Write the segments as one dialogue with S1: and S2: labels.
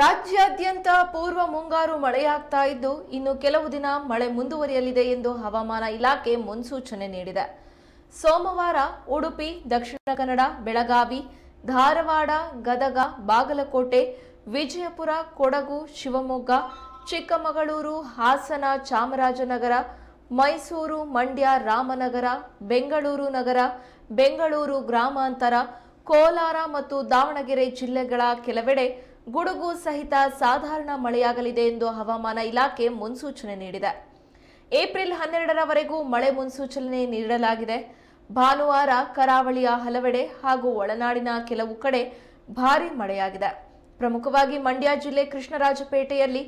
S1: ರಾಜ್ಯಾದ್ಯಂತ ಪೂರ್ವ ಮುಂಗಾರು ಮಳೆಯಾಗ್ತಾ ಇದ್ದು, ಇನ್ನು ಕೆಲವು ದಿನ ಮಳೆ ಮುಂದುವರಿಯಲಿದೆ ಎಂದು ಹವಾಮಾನ ಇಲಾಖೆ ಮುನ್ಸೂಚನೆ ನೀಡಿದೆ. ಸೋಮವಾರ ಉಡುಪಿ, ದಕ್ಷಿಣ ಕನ್ನಡ, ಬೆಳಗಾವಿ, ಧಾರವಾಡ, ಗದಗ, ಬಾಗಲಕೋಟೆ, ವಿಜಯಪುರ, ಕೊಡಗು, ಶಿವಮೊಗ್ಗ, ಚಿಕ್ಕಮಗಳೂರು, ಹಾಸನ, ಚಾಮರಾಜನಗರ, ಮೈಸೂರು, ಮಂಡ್ಯ, ರಾಮನಗರ, ಬೆಂಗಳೂರು ನಗರ, ಬೆಂಗಳೂರು ಗ್ರಾಮಾಂತರ, ಕೋಲಾರ ಮತ್ತು ದಾವಣಗೆರೆ ಜಿಲ್ಲೆಗಳ ಕೆಲವೆಡೆ ಗುಡುಗು ಸಹಿತ ಸಾಧಾರಣ ಮಳೆಯಾಗಲಿದೆ ಎಂದು ಹವಾಮಾನ ಇಲಾಖೆ ಮುನ್ಸೂಚನೆ ನೀಡಿದೆ. ಏಪ್ರಿಲ್ ಹನ್ನೆರಡರವರೆಗೂ ಮಳೆ ಮುನ್ಸೂಚನೆ ನೀಡಲಾಗಿದೆ. ಭಾನುವಾರ ಕರಾವಳಿಯ ಹಲವೆಡೆ ಹಾಗೂ ಒಳನಾಡಿನ ಕೆಲವು ಕಡೆ ಭಾರಿ ಮಳೆಯಾಗಿದೆ. ಪ್ರಮುಖವಾಗಿ ಮಂಡ್ಯ ಜಿಲ್ಲೆ ಕೃಷ್ಣರಾಜಪೇಟೆಯಲ್ಲಿ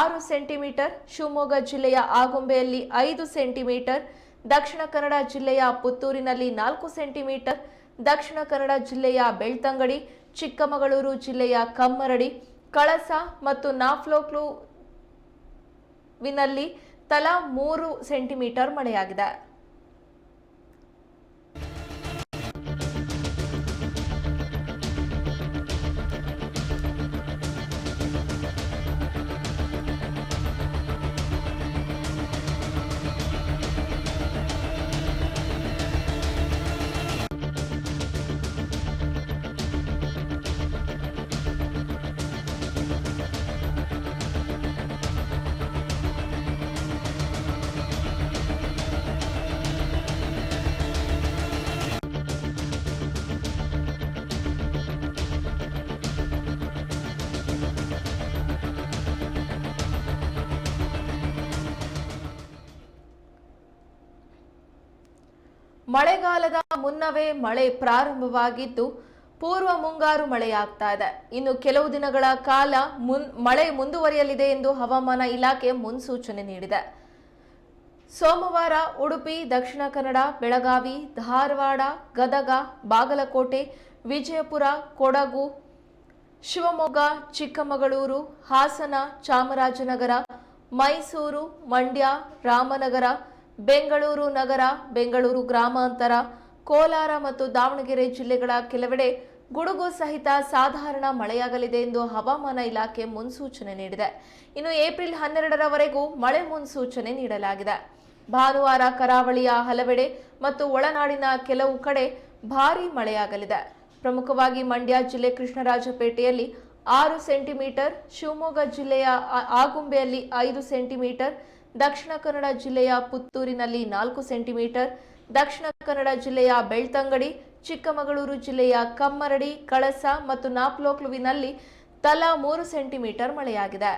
S1: ಆರು ಸೆಂಟಿಮೀಟರ್, ಶಿವಮೊಗ್ಗ ಜಿಲ್ಲೆಯ ಆಗುಂಬೆಯಲ್ಲಿ ಐದು ಸೆಂಟಿಮೀಟರ್, ದಕ್ಷಿಣ ಕನ್ನಡ ಜಿಲ್ಲೆಯ ಪುತ್ತೂರಿನಲ್ಲಿ ನಾಲ್ಕು ಸೆಂಟಿಮೀಟರ್, ದಕ್ಷಿಣ ಕನ್ನಡ ಜಿಲ್ಲೆಯ ಬೆಳ್ತಂಗಡಿ ಚಿಕ್ಕಮಗಳೂರು ಜಿಲ್ಲೆಯ ಕಮ್ಮರಡಿ ಕಳಸ ಮತ್ತು ನಾಫ್ಲೋಕ್ಲುವಿನಲ್ಲಿ ತಲಾ ಮೂರು ಸೆಂಟಿಮೀಟರ್ ಮಳೆಯಾಗಿದೆ. ಮಳೆಗಾಲದ ಮುನ್ನವೇ ಮಳೆ ಪ್ರಾರಂಭವಾಗಿದ್ದು, ಪೂರ್ವ ಮುಂಗಾರು ಮಳೆಯಾಗ್ತಾ ಇದೆ. ಇನ್ನು ಕೆಲವು ದಿನಗಳ ಕಾಲ ಮುನ್, ಮಳೆ ಮುಂದುವರಿಯಲಿದೆ ಎಂದು ಹವಾಮಾನ ಇಲಾಖೆ ಮುನ್ಸೂಚನೆ ನೀಡಿದೆ. ಸೋಮವಾರ ಉಡುಪಿ, ದಕ್ಷಿಣ ಕನ್ನಡ, ಬೆಳಗಾವಿ, ಧಾರವಾಡ, ಗದಗ, ಬಾಗಲಕೋಟೆ, ವಿಜಯಪುರ, ಕೊಡಗು, ಶಿವಮೊಗ್ಗ, ಚಿಕ್ಕಮಗಳೂರು, ಹಾಸನ, ಚಾಮರಾಜನಗರ, ಮೈಸೂರು, ಮಂಡ್ಯ, ರಾಮನಗರ ಬೆಂಗಳೂರು ನಗರ, ಬೆಂಗಳೂರು ಗ್ರಾಮಾಂತರ, ಕೋಲಾರ ಮತ್ತು ದಾವಣಗೆರೆ ಜಿಲ್ಲೆಗಳ ಕೆಲವೆಡೆ ಗುಡುಗು ಸಹಿತ ಸಾಧಾರಣ ಮಳೆಯಾಗಲಿದೆ ಎಂದು ಹವಾಮಾನ ಇಲಾಖೆ ಮುನ್ಸೂಚನೆ ನೀಡಿದೆ. ಇನ್ನು ಏಪ್ರಿಲ್ ಹನ್ನೆರಡರವರೆಗೂ ಮಳೆ ಮುನ್ಸೂಚನೆ ನೀಡಲಾಗಿದೆ. ಭಾನುವಾರ ಕರಾವಳಿಯ ಹಲವೆಡೆ ಮತ್ತು ಒಳನಾಡಿನ ಕೆಲವು ಕಡೆ ಭಾರೀ ಮಳೆಯಾಗಲಿದೆ. ಪ್ರಮುಖವಾಗಿ ಮಂಡ್ಯ ಜಿಲ್ಲೆ ಕೃಷ್ಣರಾಜಪೇಟೆಯಲ್ಲಿ ಆರು ಸೆಂಟಿಮೀಟರ್, ಶಿವಮೊಗ್ಗ ಜಿಲ್ಲೆಯ ಆಗುಂಬೆಯಲ್ಲಿ ಐದು ಸೆಂಟಿಮೀಟರ್ ದಕ್ಷಿಣ ಕನ್ನಡ ಜಿಲ್ಲೆಯ ಪುತ್ತೂರಿನಲ್ಲಿ ನಾಲ್ಕು ಸೆಂಟಿಮೀಟರ್, ದಕ್ಷಿಣ ಕನ್ನಡ ಜಿಲ್ಲೆಯ ಬೆಳ್ತಂಗಡಿ, ಚಿಕ್ಕಮಗಳೂರು ಜಿಲ್ಲೆಯ ಕಮ್ಮರಡಿ, ಕಳಸ ಮತ್ತು ನಾಪ್ಲೋಕ್ಲುವಿನಲ್ಲಿ ತಲಾ ಮೂರು ಸೆಂಟಿಮೀಟರ್ ಮಳೆಯಾಗಿದೆ.